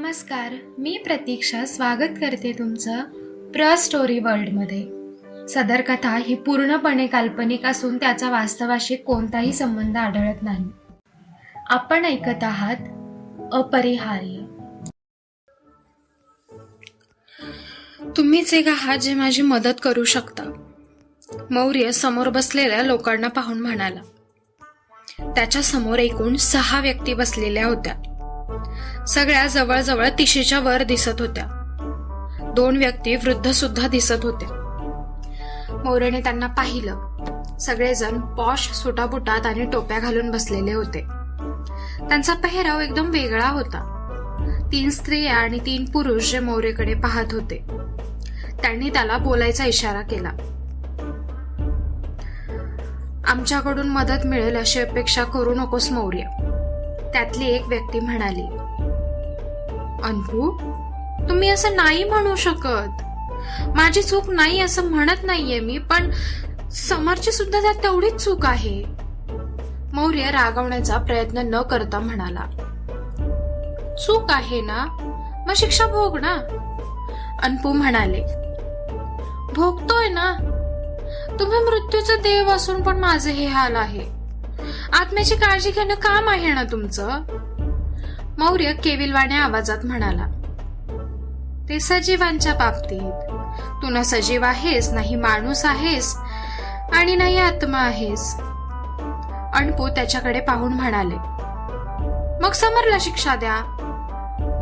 नमस्कार मी प्रतीक्षा स्वागत करते तुमचं प्र स्टोरी वर्ल्डमध्ये. सदर कथा ही पूर्णपणे काल्पनिक असून त्याचा वास्तवाशी कोणताही संबंध आढळत नाही. आपण ऐकत आहात अपरिहार्य. तुम्हीच एक आहात जे माझी मदत करू शकता. मौर्य समोर बसलेल्या लोकांना पाहून म्हणाला त्याच्यासमोर एकूण सहा व्यक्ती बसलेल्या होत्या. सगळ्या जवळजवळ तिशीच्या वर दिसत होत्या. दोन व्यक्ती वृद्ध सुद्धा दिसत होते. मौर्यने त्यांना पाहिलं. सगळेजण पॉश सुटाबुटात आणि टोप्या घालून बसलेले होते. त्यांचा पेहराव एकदम वेगळा होता. तीन स्त्रिया आणि तीन पुरुष जे मोरेकडे पाहत होते. त्यांनी त्याला बोलायचा इशारा केला. आमच्याकडून मदत मिळेल अशी अपेक्षा करू नकोस मौर्य. त्यातली एक व्यक्ती म्हणाली अनपू तुम्ही असं नाही म्हणू शकत. माझी चूक नाही असं म्हणत नाहीये मी पण समरची सुद्धा त्यात तेवढीच चूक आहे. मौर्य रागवण्याचा प्रयत्न न करता म्हणाला चूक आहे ना? मग शिक्षा भोग ना? अनपू म्हणाले भोगतोय ना. तुम्ही मृत्यूचे देव असून पण माझे हे हाल आहे. आत्म्याची काळजी घेणं काम आहे ना तुमचं? मौर्य केविलवाण्या आवाजात म्हणाला ते सजीवांच्या बाबतीत. तू ना सजीव आहेस नाही माणूस आहेस आणि नाही आत्मा आहेस. अणपू त्याच्याकडे पाहून म्हणाले मग समरला शिक्षा द्या.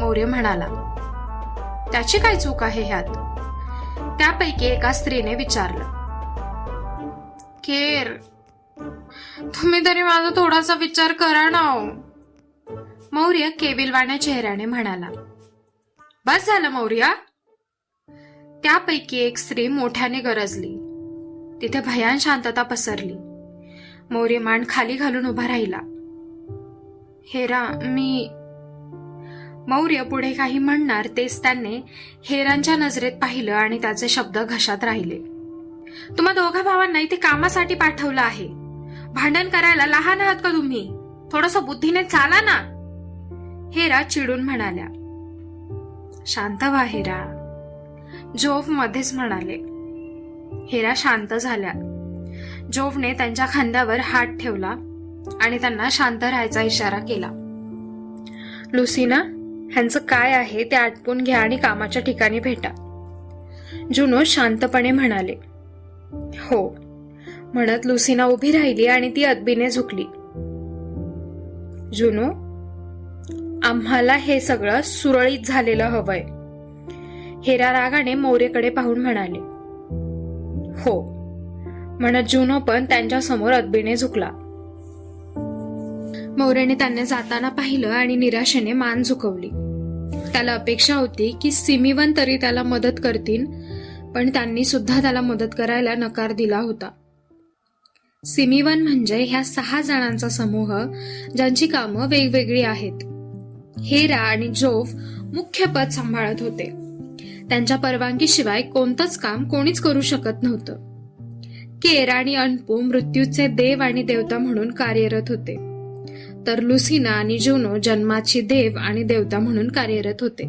मौर्य म्हणाला त्याची काय चूक आहे ह्यात? त्यापैकी एका स्त्रीने विचारलं केर तुम्ही तरी माझा थोडासा विचार करा ना मौर्य केविलवाण्या चेहऱ्याने म्हणाला. बस झालं मौर्य. त्यापैकी एक स्त्री मोठ्याने गरजली. तिथे भयान शांतता पसरली. मौर्य मान खाली घालून उभा राहिला. हेरा मी मौर्य पुढे काही म्हणणार तेच त्याने हेरांच्या नजरेत पाहिलं आणि त्याचे शब्द घशात राहिले. तुम्हा दोघा भावांना इथे कामासाठी पाठवलं आहे. भांडण करायला लहान आहात का तुम्ही? थोडस बुद्धीने चाला ना. हेरा चिडून म्हणाल्या. शांत व्हा हेरा. जोफ मध्येच म्हणाले. हेरा शांत झाल्या. जोफने त्यांच्या खांद्यावर हात ठेवला आणि त्यांना शांत राहायचा इशारा केला. लुसीना ह्यांचं काय आहे ते आटपून घ्या आणि कामाच्या ठिकाणी भेटा. जुनो शांतपणे म्हणाले. हो म्हणत लुसीना उभी राहिली आणि ती अदबीने झुकली. जुनू आम्हाला हे सगळं सुरळीत झालेलं हवंय. हेरा रागाने मौर्यकडे पाहून म्हणाले. हो म्हणत जुनो पण त्यांच्यासमोर अदबीने झुकला. मौर्याने त्यांना जाताना पाहिलं आणि निराशेने मान झुकवली. त्याला अपेक्षा होती की सिमीवन तरी त्याला मदत करतील पण त्यांनी सुद्धा त्याला मदत करायला नकार दिला होता. सिमीवन म्हणजे ह्या सहा जणांचा समूह ज्यांची कामं वेगवेगळी आहेत. हेरा आणि जोफ मुख्य पद सांभाळत होते. त्यांच्या परवानगीशिवाय कोणतंच काम कोणीच करू शकत नव्हतं. केर आणि अनपू मृत्यूचे देव आणि देवता म्हणून कार्यरत होते. तर लुसिना आणि जुनो जन्माची देव आणि देवता म्हणून कार्यरत होते.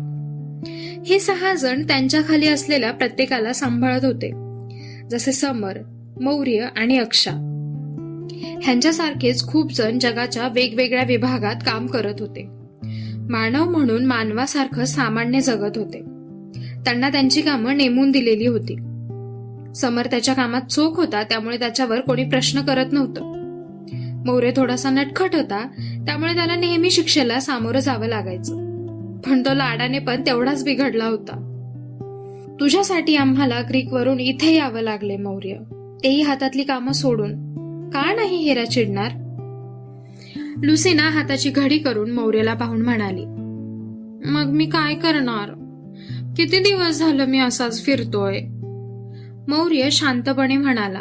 हे सहा जण त्यांच्या खाली असलेल्या प्रत्येकाला सांभाळत होते. जसे समर मौर्य आणि अक्षा. ह्यांच्यासारखेच खूप जण जगाच्या वेगवेगळ्या विभागात काम करत होते. मानव म्हणून मानवासारखं सामान्य जगत होते. त्यांना त्यांची कामं नेमून दिलेली होती. समर त्याच्या कामात चोख होता त्यामुळे त्याच्यावर कोणी प्रश्न करत नव्हतं. मौर्य थोडासा नटखट होता त्यामुळे त्याला नेहमी शिक्षेला सामोरं जावं लागायचं. पण तो लाडाने पण तेवढाच बिघडला होता. तुझ्यासाठी आम्हाला ग्रीकवरून इथे यावं लागले मौर्य. तेही हातातली कामं सोडून. का नाही हेरा चिडणार? लुसीना हाताची घडी करून मौर्यला पाहून म्हणाली मग मी काय करणार? किती दिवस झालं मी असाच फिरतोय? मौर्य शांतपणे म्हणाला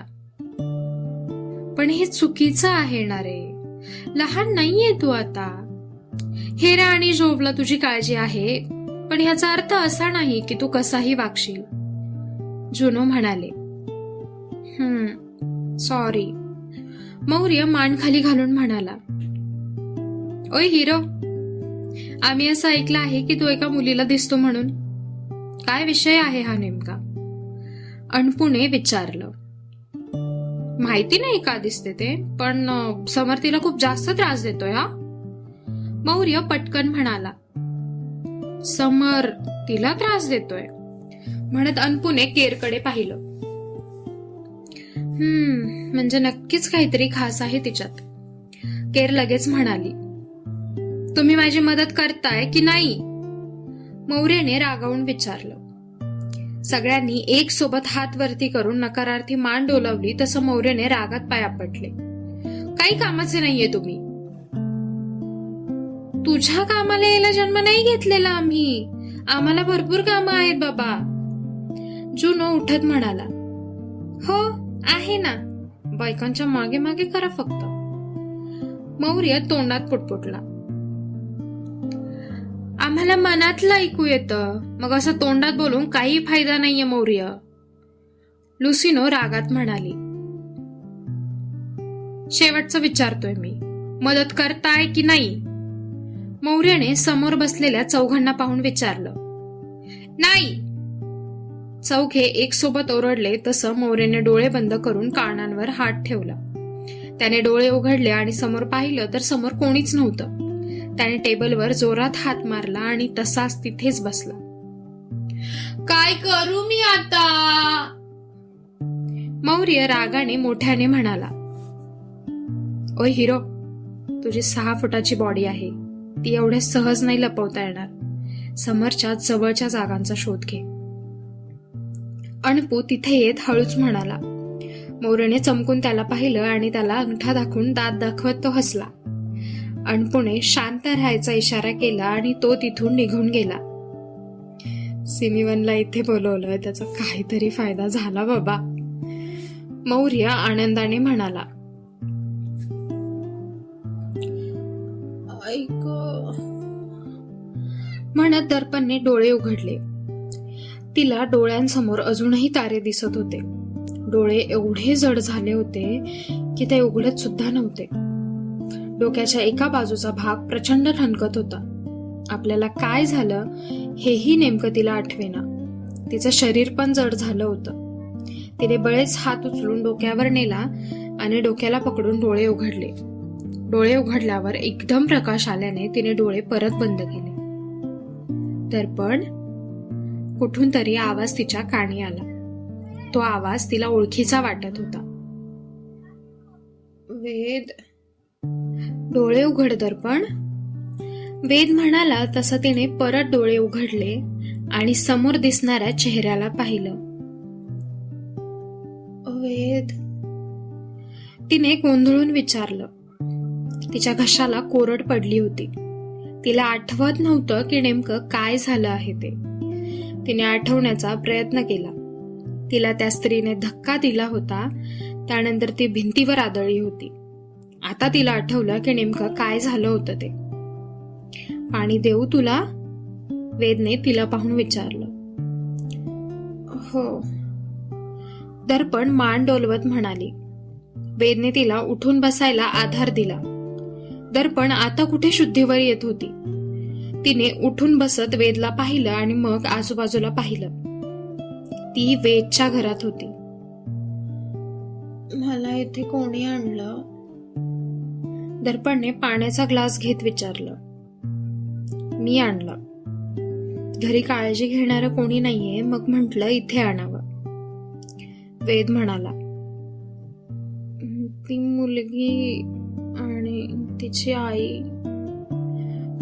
पण हे चुकीचं आहे ना रे. लहान नाहीये तू आता. हेरा आणि जोबला तुझी काळजी आहे पण ह्याचा अर्थ असा नाही की तू कसाही वागशील. जुनो म्हणाले हम्म सॉरी मौर्य मान खाली घालून म्हणाला ओय हिरो आम्ही असं ऐकलं आहे की तू एका मुलीला दिसतो म्हणून. काय विषय आहे हा नेमका? अणपुणे विचारलं माहिती नाही का दिसते ते पण समर तिला खूप जास्त त्रास देतोय हा? मौर्य पटकन म्हणाला समर तिला त्रास देतोय म्हणत अनपुने केरकडे पाहिलं. हम्म म्हणजे नक्कीच काहीतरी खास आहे तिच्यात. केर लगेच म्हणाली तुम्ही माझी मदत करताय की नाही? मौर्याने रागावून विचारलं. सगळ्यांनी एक सोबत हात वरती करून नकारार्थी मान डोलावली तसं मौर्याने रागात पाया पडले. काही कामाचे नाहीये तुम्ही. तुझ्या कामाला यायला जन्म नाही घेतलेला आम्ही. आम्हाला भरपूर कामं आहेत बाबा. जुनो उठत म्हणाला हो आहे ना. बायकांच्या मागे मागे करा फक्त. मौर्य तोंडात पुटपुटला. आम्हाला मनातलं ऐकू येतं. मग असं तोंडात बोलून काही फायदा नाहीये मौर्य. लुसिनो रागात म्हणाली. शेवटचं विचारतोय मी. मदत करताय की नाही? मौर्याने समोर बसलेल्या चौघांना पाहून विचारलं. नाही. चौघे एक सोबत ओरडले तसं मोरेने डोळे बंद करून कानांवर हात ठेवला. त्याने डोळे उघडले आणि समोर पाहिलं तर समोर कोणीच नव्हतं. त्याने टेबलवर जोरात हात मारला आणि तसाच तिथेच बसला. काय करू मी आता? मौर्य रागाने मोठ्याने म्हणाला. ओ हिरो तुझी सहा फुटाची बॉडी आहे. ती एवढ्या सहज नाही लपवता येणार. समोरच्या जवळच्या जागांचा शोध घे. अणपू तिथे येत हळूच म्हणाला. मौर्यने चमकून त्याला पाहिलं आणि त्याला अंगठा दाखवून दात दाखवत तो हसला. अणपुणे शांत राहायचा इशारा केला आणि तो तिथून निघून गेला. सिमिवनला इथे बोलवलं त्याचा काहीतरी फायदा झाला बाबा. मौर्य आनंदाने म्हणाला. ऐक म्हणत दर्पणने डोळे उघडले. तिला डोळ्यांसमोर अजूनही तारे दिसत होते. डोळे एवढे जड झाले होते की ते उघडत सुद्धा नव्हते. डोक्याच्या एका बाजूचा भाग प्रचंड ठणकत होता. आपल्याला काय झालं हेही नेमकं तिला आठवेना. तिचं शरीर पण जड झालं होतं. तिने बळेच हात उचलून डोक्यावर नेला आणि डोक्याला पकडून डोळे उघडले. डोळे उघडल्यावर एकदम प्रकाश आल्याने तिने डोळे परत बंद केले. दर्पण कुठून तरी आवाज तिच्या काणी आला. तो आवाज तिला ओळखीचा वाटत होता. वेद. डोळे उघड दर्पण वेद म्हणाला तसं तिने परत डोळे उघडले आणि समोर दिसणाऱ्या चेहऱ्याला पाहिलं. वेद. तिने गोंधळून विचारलं. तिच्या घशाला कोरड पडली होती. तिला आठवत नव्हतं की नेमकं काय झालं आहे ते. तिने आठवण्याचा प्रयत्न केला. तिला त्या स्त्रीने धक्का दिला होता त्यानंतर ती भिंतीवर आदळली होती. आता तिला आठवलं की नेमकं काय झालं होतं ते. पाणी देऊ तुला? वेदने तिला पाहून विचारलं. हो. दर्पण मान डोलवत म्हणाली. वेदने तिला उठून बसायला आधार दिला. दर्पण आता कुठे शुद्धीवर येत होती? तिने उठून बसत वेदला पाहिलं आणि मग आजूबाजूला पाहिलं. ती वेदच्या घरात होती. मला इथे कोणी आणलं? दर्पणने पाण्याचा ग्लास घेत विचारलं. मी आणलं. घरी काळजी घेणारं कोणी नाहीये मग म्हंटल इथे आणावं. वेद म्हणाला ती मुलगी आणि तिची आई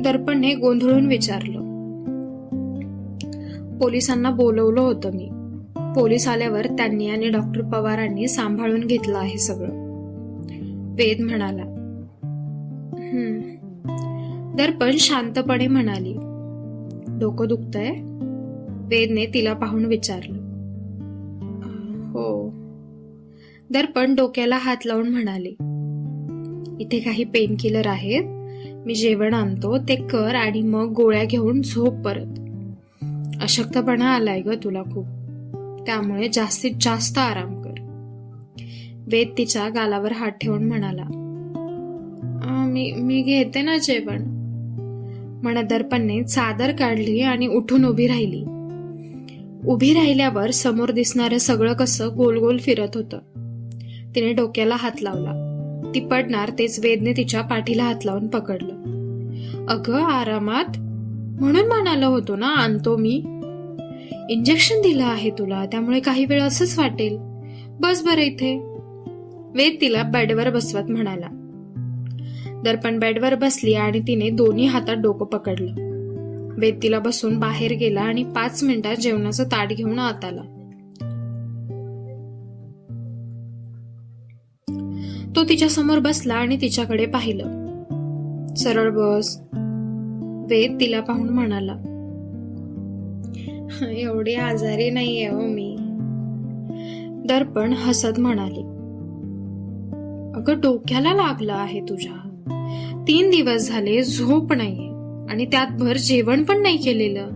दर्पणने गोंधळून विचारलं. पोलिसांना बोलवलं होतं मी. पोलीस आल्यावर त्यांनी आणि डॉक्टर पवारांनी सांभाळून घेतलं आहे सगळं. वेद म्हणाला दर्पण शांतपणे म्हणाली डोकं दुखतंय? वेदने तिला पाहून विचारलं हो. दर्पण डोक्याला हात लावून म्हणाली इथे काही पेनकिलर आहेत? मी जेवण आणतो ते कर आणि मग गोळ्या घेऊन झोप परत. अशक्तपणा आलाय ग तुला खूप. त्यामुळे जास्तीत जास्त आराम कर. वेद तिच्या गालावर हात ठेवून म्हणाला मी मी घेते ना जेवण. मणदर्पणने दर्पणने चादर काढली आणि उठून उभी राहिली. उभी राहिल्यावर समोर दिसणारं सगळं कसं गोल गोल फिरत होतं. तिने डोक्याला हात लावला. ती पडणार तेच वेदने तिच्या पाठीला हात लावून पकडलं. अगं आरामात? म्हणून म्हणालो होतो ना आणतो मी. इंजेक्शन दिलं आहे तुला त्यामुळे काही वेळ असंच वाटेल. बस बरं इथे. वेद तिला बेडवर बसवत म्हणाला. दर्पण बेडवर बसली आणि तिने दोन्ही हातात डोकं पकडलं. वेद तिला बसून बाहेर गेला आणि पाच मिनिटात जेवणाचं ताट घेऊन आत आला. तो तिच्या समोर बसला आणि तिच्याकडे पाहिलं. सरळ बस. वेद तिला पाहून म्हणाला एवढी आजारी नाहीये हो मी. दर्पण हसत म्हणाली अगं डोक्याला लागलं आहे तुझ्या. तीन दिवस झाले झोप नाहीये आणि त्यात भर जेवण पण नाही केलेलं.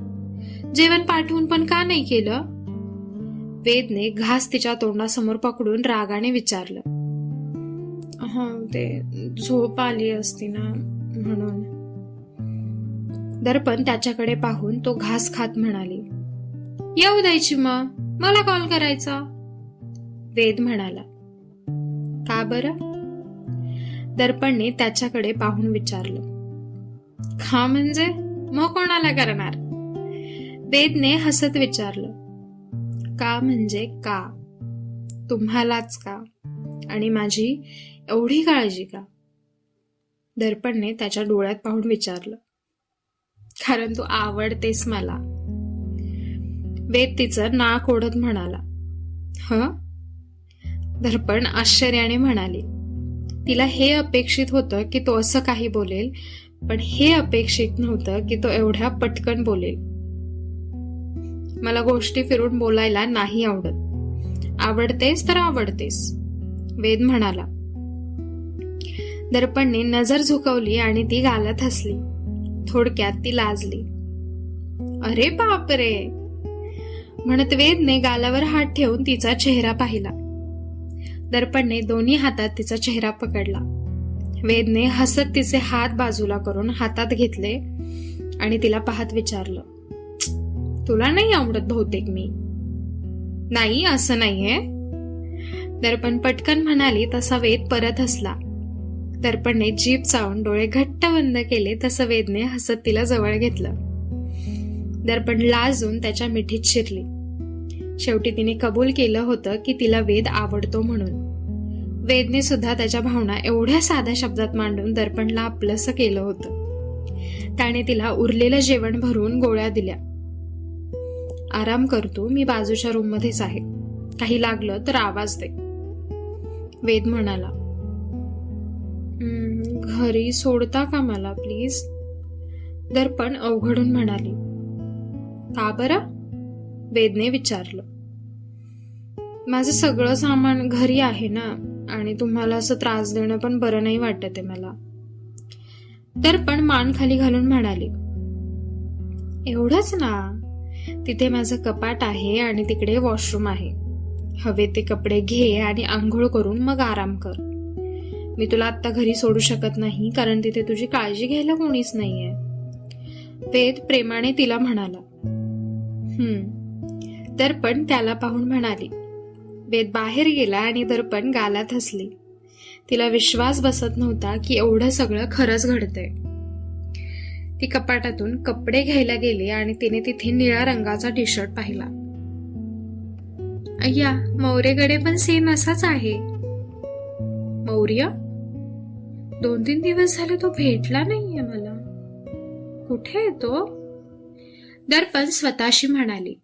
जेवण पाठवून पण का नाही केलं? वेदने घास तिच्या तोंडासमोर पकडून रागाने विचारलं हा ते झोप आली असती ना म्हणून. दर्पण त्याच्याकडे पाहून तो घास खात म्हणाली येऊ द्यायची मग मला कॉल करायचा. वेद म्हणाला का बरं? दर्पणने त्याच्याकडे पाहून विचारलं खा म्हणजे? मग कोणाला करणार? वेदने हसत विचारलं का म्हणजे का? तुम्हालाच का? आणि माझी एवढी काळजी का? दर्पणने त्याच्या डोळ्यात पाहून विचारलं. कारण तू आवडतेस मला. वेद तिचं नाक ओढत म्हणाला. ह? दर्पण आश्चर्याने म्हणाली. तिला हे अपेक्षित होतं की तो असं काही बोलेल पण हे अपेक्षित नव्हतं की तो एवढ्या पटकन बोलेल. मला गोष्टी फिरून बोलायला नाही आवडत. आवडतेस तर आवडतेस वेद म्हणाला. दर्पणने नजर झुकवली आणि ती गालत हसली. थोडक्यात ती लाजली. अरे बापरे म्हणत वेदने गालावर हात ठेवून तिचा चेहरा पाहिला. दर्पणने दोन्ही हातात तिचा चेहरा पकडला. वेदने हसत तिचे हात बाजूला करून हातात घेतले आणि तिला पाहत विचारलं तुला नाही आवडत बहुतेक मी? नाही असं नाहीये. दर्पण पटकन म्हणाली तसा वेद परत हसला. दर्पणने जीभ चावून डोळे घट्ट बंद केले तसं वेदने हसत तिला जवळ घेतलं. दर्पण लाजून त्याच्या मिठीत शिरली. शेवटी तिने कबूल केलं होतं की तिला वेद आवडतो म्हणून. वेदने सुद्धा त्याच्या भावना एवढ्या साध्या शब्दात मांडून दर्पणला आपलंसं केलं होतं. त्याने तिला उरलेलं जेवण भरून गोळ्या दिल्या. आराम करतो मी बाजूच्या रूम मध्येच आहे. काही लागलं तर आवाज दे. वेद म्हणाला घरी सोडता का मला प्लीज दर्पण अवघडून म्हणाली. का बरं? वेदने विचारलं. माझं सगळं सामान घरी आहे ना आणि तुम्हाला असं त्रास देणं पण बरं नाही वाटत आहे मला. दर्पण मान खाली घालून म्हणाली. एवढंच ना. तिथे माझं कपाट आहे आणि तिकडे वॉशरूम आहे. हवे ते कपडे घे आणि आंघोळ करून मग आराम कर. मी तुला आत्ता घरी सोडू शकत नाही कारण तिथे तुझी काळजी घ्यायला कोणीच नाहीये. वेद प्रेमाने तिला म्हणाला हम्म. दर्पण त्याला पाहून म्हणाली वेद बाहेर गेला आणि दर्पण गालात हसली. तिला विश्वास बसत नव्हता की एवढं सगळं खरंच घडतंय. ती कपाटातून कपडे घ्यायला गेली आणि तिने तिथे निळ्या रंगाचा टी शर्ट पाहिला. अय्या मौर्यकडे पण सेम असाच आहे. मौर्य? दोन तीन दिवस झाले तो भेटला नाहीये मला. कुठे येतो दर्पण स्वतःशी म्हणाली